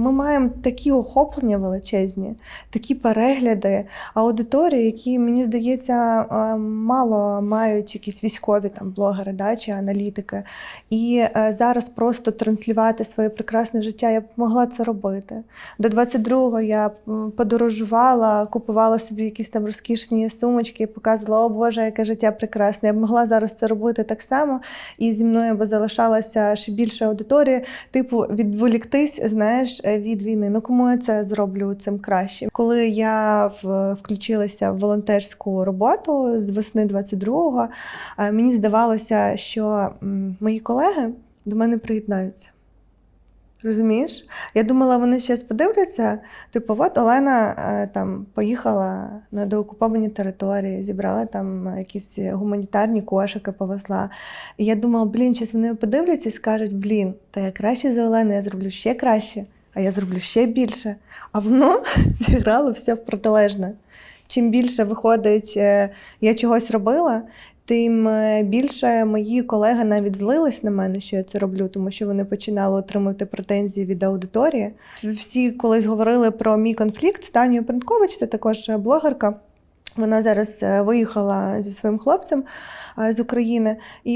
Ми маємо такі охоплення величезні, такі перегляди, аудиторії, які, мені здається, мало мають якісь військові там блогери да, чи аналітики. І е, зараз просто транслювати своє прекрасне життя, я б могла це робити. До 22-го я подорожувала, купувала собі якісь там розкішні сумочки, показувала, о Боже, яке життя прекрасне. Я б могла зараз це робити так само, і зі мною би залишалася ще більше аудиторії, типу, відволіктись, знаєш, від війни. Ну кому я це зроблю цим краще? Коли я включилася в волонтерську роботу з весни 22-го, е, мені здавалося, що мої колеги до мене приєднаються. Розумієш? Я думала, вони зараз подивляться. Типу, от Олена е, там поїхала на деокуповані території, зібрала там якісь гуманітарні кошики, повезла. І я думала, блін, зараз вони подивляться і скажуть: блін, та я краще за Олену, я зроблю ще краще, а я зроблю ще більше. А воно зіграло все в протилежне. Чим більше виходить, е, я чогось робила, тим е, більше мої колеги навіть злились на мене, що я це роблю, тому що вони починали отримувати претензії від аудиторії. Всі колись говорили про мій конфлікт з Танією Принкович, це також е, блогерка. Вона зараз е, виїхала зі своїм хлопцем е, з України, і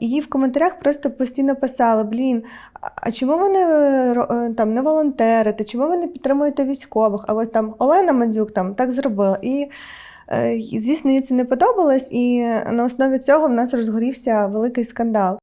її в коментарях просто постійно писали: Блін, а- чому ви не, е, там, не волонтерите, чому ви не підтримуєте військових? А ось там Олена Мандзюк там так зробила. І, звісно, їй це не подобалось, і на основі цього в нас розгорівся великий скандал.